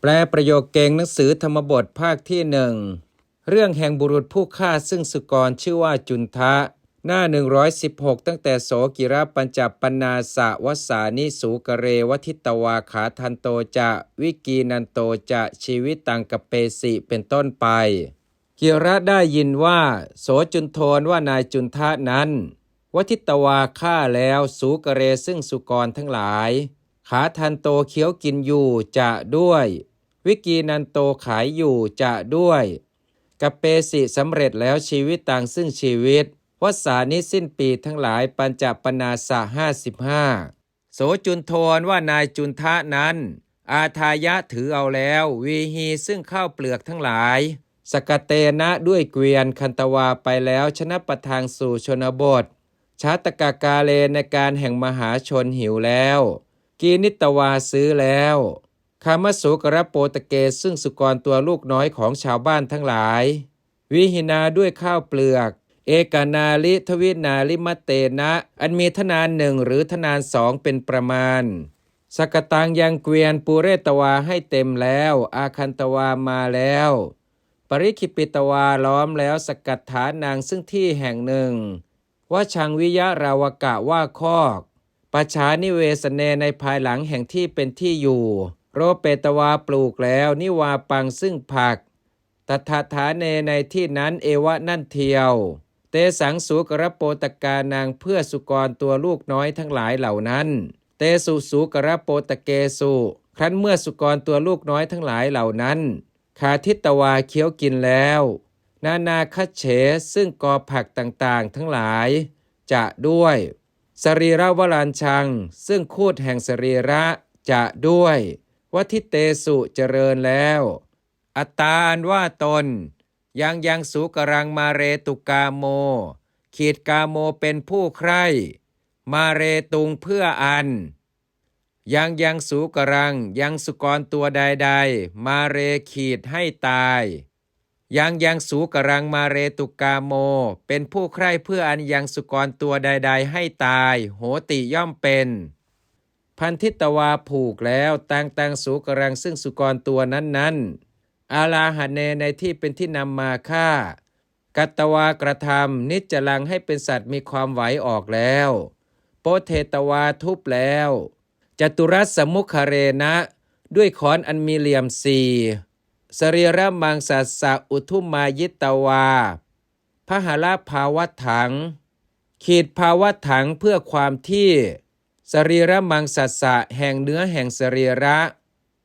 แปลประโยคเก่งหนังสือธรรมบทภาคที่หนึ่งเรื่องแห่งบุรุษผู้ฆ่าซึ่งสุกรชื่อว่าจุนทะ หน้า 116 ตั้งแต่โสกิระปัญจปนาสะวสานิสูกเรวทิตวาขาทันโตจะวิกีนันโตจะชีวิตตังกเปสิเป็นต้นไปกียระได้ยินว่า โสจุนโทนว่านายจุนทะนั้นวทิตวาฆ่าแล้วสูกเรซึ่งสุกรทั้งหลาย ขาทันโตเคี้ยวกินอยู่จะด้วย วิกีนันโตขายอยู่จะด้วยกับเปสิสำเร็จแล้วชีวิตต่างซึ่งชีวิตวัสานิสิ้นปีทั้งหลายปัญจปนาสะห้าสิบห้าโสจุนโทนว่านายจุนทะนั้น อาทายะถือเอาแล้ววีฮีซึ่งข้าวเปลือกทั้งหลาย สกเตนะด้วยเกวียนคันตวาไปแล้วชนะประทางสู่ชนบท ชาตกากาเลในการแห่งมหาชนหิวแล้ว กีนิตวาซื้อแล้ว คามสุกระโปตเกซึ่งสุกรตัวลูกน้อยของชาวบ้านทั้งหลาย วิหินาด้วยข้าวเปลือก เอกานาลิทวินาลิมเตนะ อันมีทนานหนึ่งหรือทนานสองเป็นประมาณ สกตังยังเกวียนปุเรตวาให้เต็มแล้ว อาคันตวามาแล้ว ปริคิปิตวาล้อมแล้วสกัดฐานนางซึ่งที่แห่งหนึ่ง ว่าชังวิยะราวกะว่าคอกประชานิเวสเนในภายหลังแห่งที่เป็นที่อยู่ โรเปตวาปลูกแล้ว นิวาปังซึ่งผักตถาฐานเนในที่นั้นเอวะนั่นเทียว เตสังสูกระโปตกานางเพื่อสุกรตัวลูกน้อยทั้งหลายเหล่านั้น เตสุสูกระโปตเกสุครั้นเมื่อสุกรตัวลูกน้อยทั้งหลายเหล่านั้น ขาทิตวาเคี้ยวกินแล้ว นานาคเฉซึ่งกอผักต่างๆทั้งหลาย จะด้วย สรีระวรัญชัง ซึ่งคูดแห่งสรีระจะด้วย วัทิเตสุเจริญแล้ว อัตานว่าตน ยังยังสุกรังมาเรตุกาโม ขีดกาโมเป็นผู้ใคร่ มาเรตุงเพื่ออัน ยังยังสูกรังยังสุกรตัวใดๆ มาเรขีดให้ตาย ยังยังสูกรังมาเรตุกาโม เป็นผู้ใคร่เพื่ออันยังสุกรตัวใด ๆ ให้ตาย โหติย่อมเป็น พันธิตวาผูกแล้วตังตังสูกรังซึ่งสุกรตัวนั้นๆอาลาหะเนในที่เป็นที่นำมาฆ่า กัตตวากระทำนิจจลังให้เป็นสัตว์มีความไหวออกแล้ว โปเทตวาทุบแล้วจตุรัสสมุขเรนะ ด้วยขอนอันมีเหลี่ยมสี่สรีระมังสัสสะอุทุมมายิตวาพหลภาวถัง ขีดภาวถังเพื่อความที่ สรีระมังสัสสะแห่งเนื้อแห่งสรีระ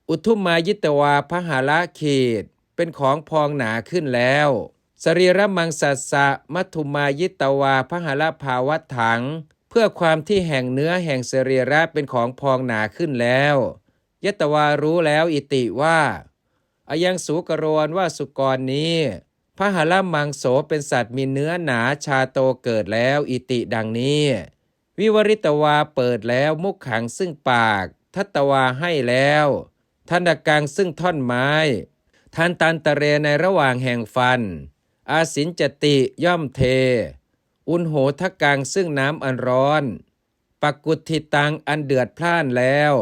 อุทุมมายิตวาพหละขีดเป็นของพองหนาขึ้นแล้ว สรีระมังสัสสะมัทุมมายิตวาพหละภาวะถัง เพื่อความที่แห่งเนื้อแห่งสรีระเป็นของพองหนาขึ้นแล้ว ยตวารู้แล้วอิติว่าอายังสูกรวนว่าสุกรนี้พระหลมังโสเป็นสัตว์มีเนื้อหนาชาโตเกิดแล้วอิติดังนี้ วิวริตวาเปิดแล้วมุขขังซึ่งปาก ทัตวาให้แล้วทันดกังซึ่งท่อนไม้ ทันตันตะเรในระหว่างแห่งฟัน อาสินจติย่อมเท อุนโหทกังซึ่งน้ำอันร้อนปักกุทิตังอันเดือดพล่านแล้ว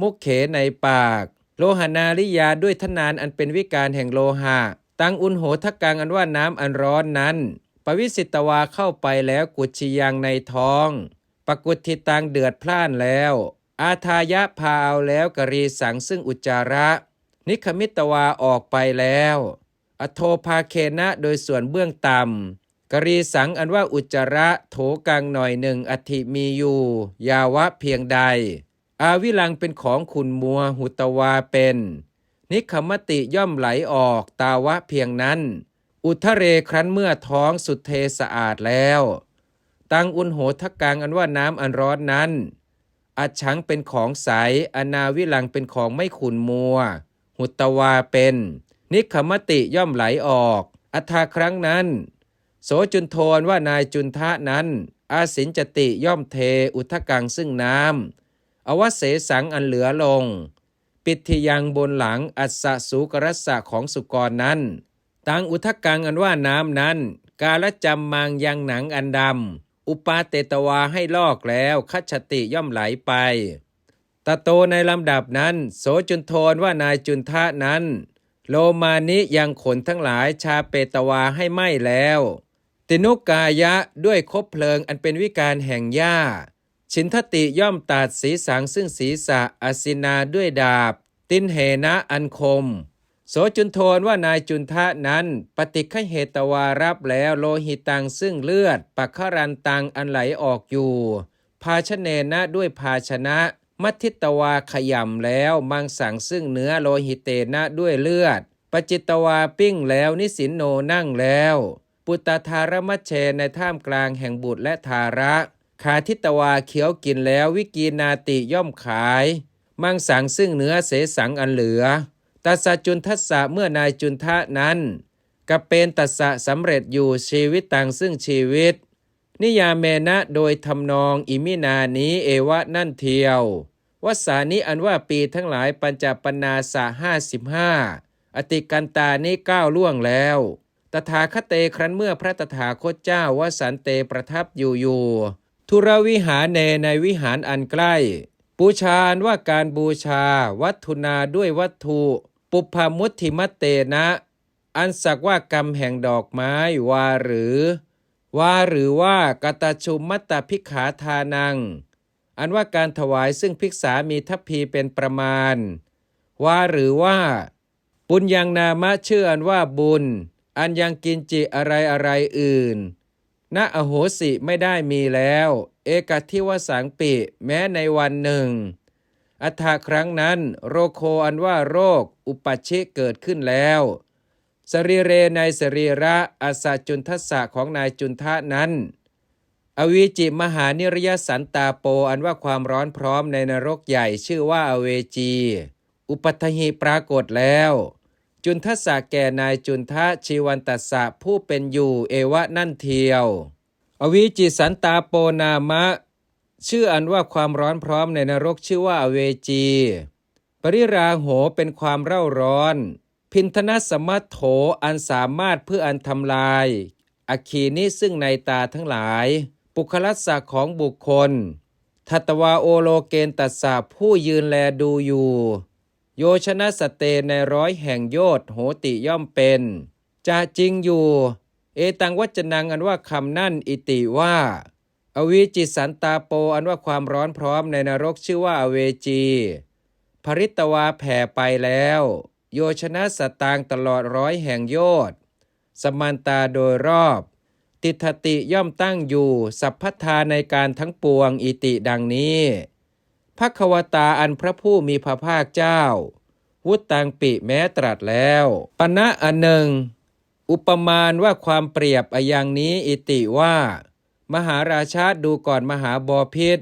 มุขเขในปาก โลหนาริยาด้วยทนานอันเป็นวิการแห่งโลหะ ตังอุนโหทกังอันว่าน้ำอันร้อนนั้น ปวิสิตวาเข้าไปแล้วกุชิยังในท้อง ปกุทิตังเดือดพล่านแล้ว อาทายะพาเอาแล้วกรีสังซึ่งอุจจาระ นิคมิตวาออกไปแล้ว อโทภาเคนะโดยส่วนเบื้องต่ำกรีสังอันว่าอุจจาระโถกังหน่อยหนึ่งอธิมีอยู่ ยาวะเพียงใด อาวิลังเป็นของขุนมัวหุตวาเป็น นิคมติย่อมไหลออกตาวะเพียงนั้น อุทะเรครั้นเมื่อท้องสุดเทสะอาดแล้ว ตังอุนโหทักกังอันว่าน้ำอันร้อนนั้น อัจฉังเป็นของใส อนาวิลังเป็นของไม่ขุนมัว หุตวาเป็น นิคมติย่อมไหลออก อัธาครั้งนั้น โสจุนโทนว่านายจุนทะนั้น อาสินจติย่อมเทอุทกังซึ่งน้ำอวเสสังอันเหลือลง ปิทิยังบนหลังอัสสะสูกรัสสะของสุกรนั้น ตังอุทกังอันว่าน้ำนั้น กาละจำมังยังหนังอันดำ อุปาเตตวาให้ลอกแล้วคัจฉติย่อมไหลไปตาโตในลำดับนั้น โสจุนโทนว่านายจุนทะนั้น โลมานิยังขนทั้งหลายชาเปตวาให้ไหม้แล้ว ตินุกายะด้วยคบเพลิงอันเป็นวิการแห่งหญ้า ชินทติย่อมตัดสีสังซึ่งศีรษะอสินาด้วยดาบ ตินเหนะอันคม โสจุนโทนว่านายจุนทะนั้น ปฏิฆเหตวารับแล้วโลหิตังซึ่งเลือด ปักขรันตังอันไหลออกอยู่ ภาชเนนะด้วยภาชนะ มัทิตวาขยำแล้วมังสังซึ่งเนื้อโลหิเตนะด้วยเลือด ปจิตตวาปิ้งแล้วนิสินโนนั่งแล้ว ปุตตาธารมัชเชในท่ามกลางแห่งบุตรและทาระขาทิตวาเขียวกินแล้ววิกีนาติย่อมขาย มังสังซึ่งเนื้อเสสังอันเหลือ ตัสสะจุนทัสสะเมื่อนายจุนทะนั้นกับเป็นตัสสะสำเร็จอยู่ชีวิตต่างซึ่งชีวิต นิยาเมนะโดยทำนองอิมินานี้เอวะนั่นเทียววสานิอันว่าปีทั้งหลายปัญจปนาสะห้าสิบห้าอติกันตานี้ก้าวล่วงแล้ว ตถาคเตครั้นเมื่อพระตถาคตเจ้าวสันเตประทับอยู่อยู่ทุรวิหารเนในวิหารอันใกล้บูชาว่าการบูชา วัตถุนาด้วยวัตถุ ปุพพมุติมัตเตนะ อันสักว่ากรรมแห่งดอกไม้วาหรือ ว่าหรือว่ากตชุมมัตตพิกขาทานัง อันว่าการถวายซึ่งภิกษามีทัพพีเป็นประมาณ ว่าหรือว่า บุญยังนามะชื่ออันว่าบุญ อันยังกินจิอะไรอะไรอื่นณอโหสิไม่ได้มีแล้ว เอกทิวสังปิ แม้ในวันหนึ่ง อัฐาครั้งนั้นโรโคอันว่าโรค อุปัชชิเกิดขึ้นแล้ว สรีเรในสรีระอาสาจุนทัสสะของนายจุนทะนั้น อวีจิมหานิรยสันตาโปอันว่าความร้อนพร้อมในนรกใหญ่ชื่อว่าอเวจี อุปัฏหิปรากฏแล้ว จุนทัสสะแก่นายจุนทะชีวันตัสสะผู้เป็นอยู่เอวะนั่นเทียว อวิจิสันตาโปนามะ ชื่ออันว่าความร้อนพร้อมในนรกชื่อว่าอเวจี ปริราโหเป็นความเร่าร้อน พินทนสมัตโถอันสามารถเพื่ออันทำลาย อคีนิซึ่งในตาทั้งหลาย ปุคลัสสะของบุคคล ทัตวาโอโลเกนตัสสะผู้ยืนแลดูอยู่ โยชนะสเตในร้อยแห่งโยธโหติย่อมเป็นจะจริงอยู่ เอตังวัจนังอันว่าคำนั่นอิติว่า อวิจิสันตาโปอันว่าความร้อนพร้อมในนรกชื่อว่าอเวจีภริตวาแผ่ไปแล้ว โยชนะสตางตลอดร้อยแห่งโยธสมันตาโดยรอบ ติทติย่อมตั้งอยู่ สัพพทาในการทั้งปวงอิติดังนี้พระควตาอันพระผู้มีพระภาคเจ้า วุตตังปิแม้ตรัสแล้วปณะอันหนึ่ง อุปมาณว่าความเปรียบอะอย่างนี้อิติว่า มหาราชาดูก่อนมหาบอพิษ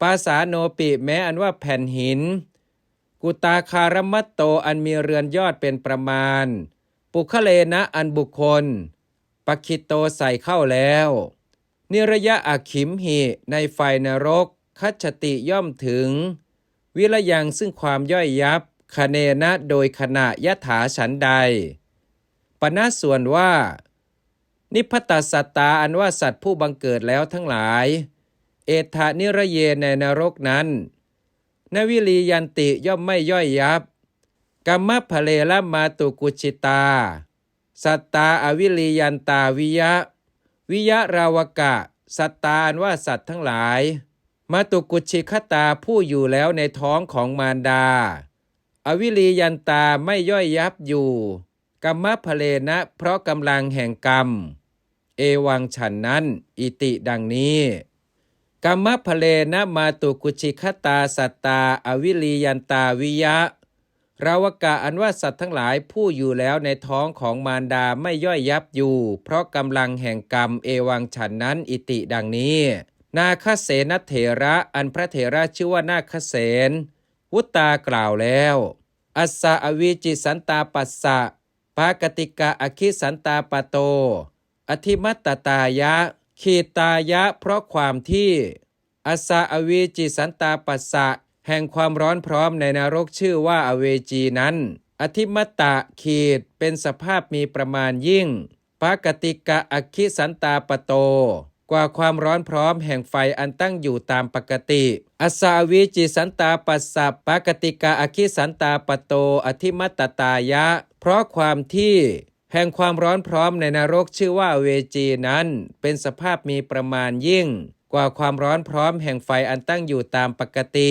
ปาสาโนปิแม้อันว่าแผ่นหิน กุตาคารมัตโตอันมีเรือนยอดเป็นประมาณ ปุคเลนะอันบุคคลปคิตโตใส่เข้าแล้ว นิระยะอาขิมหิในไฟนรก คัจฉติย่อมถึง วิรยังซึ่งความย่อยยับคเนนะโดยขณะยะถาฉันใดปณะส่วนว่า นิพพตสัตตาอันว่าสัตว์ผู้บังเกิดแล้วทั้งหลาย เอธานิระเยในนรกนั้น นวิลียันติย่อมไม่ย่อยยับกัมมะพเลละมาตุกุชิตา สัตตาอวิลียันตาวิยะ วิยะราวกะ สัตตาอันว่าสัตว์ทั้งหลาย มาตุกุชิคตาผู้อยู่แล้วในท้องของมารดา อวิลียันตาไม่ย่อยยับอยู่กัมมะพเลนะเพราะกำลังแห่งกรรม เอวังฉันนั้น อิติดังนี้กัมมะพเลนะมาตุกุชิคตาสัตตา อวิลียันตาวิยะราวกะอันว่าสัตว์ทั้งหลายผู้อยู่แล้วในท้องของมารดาไม่ย่อยยับอยู่ เพราะกำลังแห่งกรรมเอวังฉันนั้นอิติดังนี้ นาคเสนเถระอันพระเถระชื่อว่านาคเสนวุตตากล่าวแล้วอัสสะอวิจิสันตาปัสสะปากติกะอคิสันตาปะโต อธิมัตตตายะขีตายะ เพราะความที่อัสสะอวิจิสันตาปัสสะแห่งความร้อนพร้อมในนรกชื่อว่าอเวจีนั้น อธิมัตตะขีดเป็นสภาพมีประมาณยิ่งปากติกะอคิสันตาปโต กว่าความร้อนพร้อมแห่งไฟอันตั้งอยู่ตามปกติอาสาวิจิสันตาปัสสะปกติกาอคิสันตาปโต อธิมัตตตายะ เพราะความที่ แห่งความร้อนพร้อมในนรกชื่อว่าเวจีนั้น เป็นสภาพมีประมาณยิ่ง กว่าความร้อนพร้อมแห่งไฟอันตั้งอยู่ตามปกติ